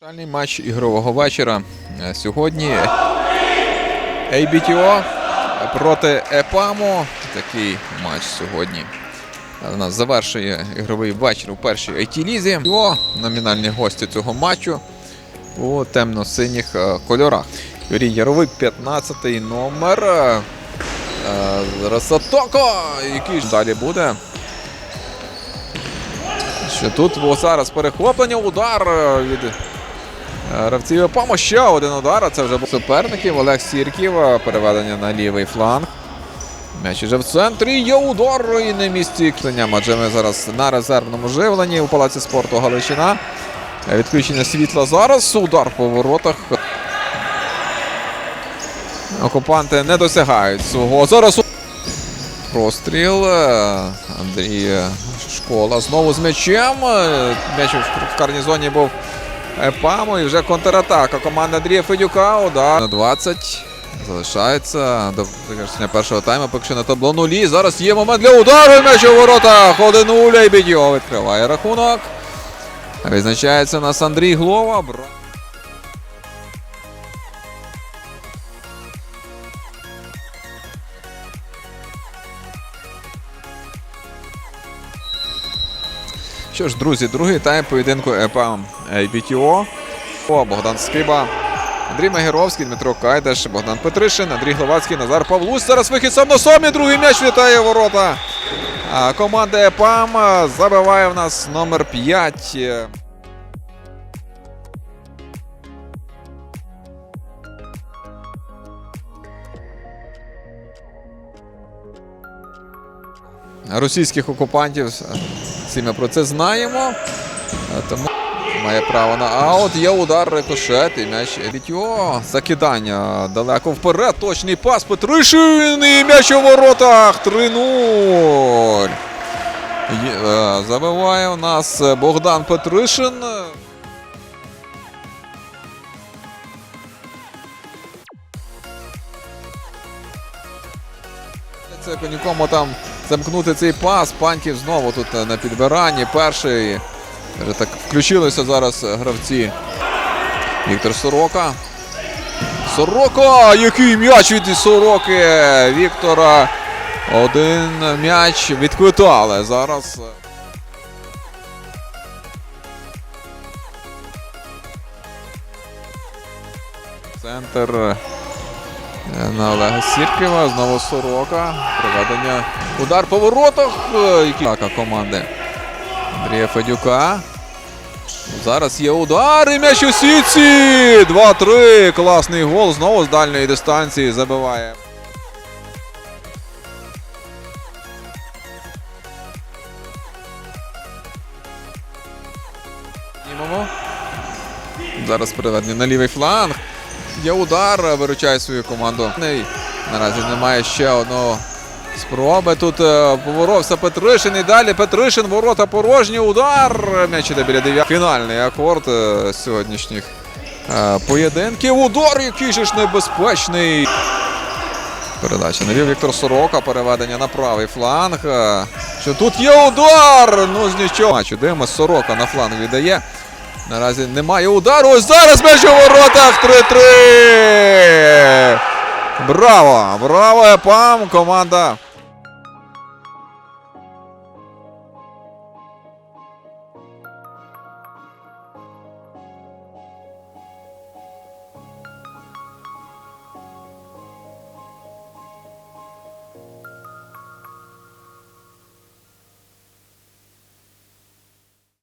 Фінальний матч ігрового вечора. Е, Сьогодні ABTO проти ЕПАМО. Такий матч сьогодні. У нас завершує ігровий вечір у першій IT-лізі. О, номінальні гості цього матчу у темно-синіх е, кольорах. Юрій Яровик, 15-й номер. Е, е, атака! Який ж далі буде? Що тут О, зараз перехоплення, удар е, від е, гравців ЕПАМО. Ще один удар. а Це вже був суперників. Олег Сірків. Переведення на лівий фланг. М'яч уже в центрі. Є удар і на місці клення. Адже ми зараз на резервному живленні у палаці спорту Галичина. Відключення світла зараз. Удар по воротах. Окупанти не досягають свого. Зараз простріл. Андрій Школа знову з м'ячем. М'яч в в карній зоні був Епамо і вже контратака. Команда Андрія Федюка. Удар. На 20. Залишається до завершення першого тайму. Поки що на табло нулі. Зараз є момент для удару. і М'яч у воротах. 1-0. Лейбідьо відкриває рахунок. Визначається у нас Андрій Глова. Що ж, друзі, другий тайм поєдинку ЕПА BTO. О, Богдан Скиба, Андрій Магіровський, Дмитро Кайдаш, Богдан Петришин, Андрій Гловацький, Назар Павлусь. Зараз вихід сам на самі. Другий м'яч влітає в ворота. А команда ЕПАМ забиває в нас номер 5. Російських окупантів. Всі ми про це знаємо. Тому має право на аут. Є удар рикошет і м'яч Вітьо. Закидання далеко вперед. Точний пас. Петришин і м'яч у воротах. 3-0. Е, Забиває у нас Богдан Петришин. Це нікому там замкнути цей пас. Паньків знову тут на підбиранні. Перший. Вже так включилися зараз гравці. Віктор Сорока. Сорока! Який м'яч від Сороки! Віктора. Один м'яч відквитали. Зараз. Центр е, на Олега Сірківа. Знову Сорока. Проведення. Удар по воротах. Е, Які команди Андрія Федюка. Зараз є удар і м'яч у сітці. 2-3. Класний гол. Знову з дальньої дистанції забиває. Зараз переведення на лівий фланг. Є удар, виручає свою команду. Наразі немає ще одного спроби. Тут е, поворовся Петришин і далі Петришин, ворота порожні, удар. М'яч іде біля 9. Фінальний акорд е, сьогоднішніх е, поєдинків. Удар, який же ж небезпечний. Передача навів Віктор Сорока, переведення на правий фланг. Е, Що тут є удар! Ну з нічого. Матчу дивимось, Сорока на фланг віддає. Наразі немає удару. Зараз м'яч у воротах 3-3. Браво! Браво, ЕПАМ! Команда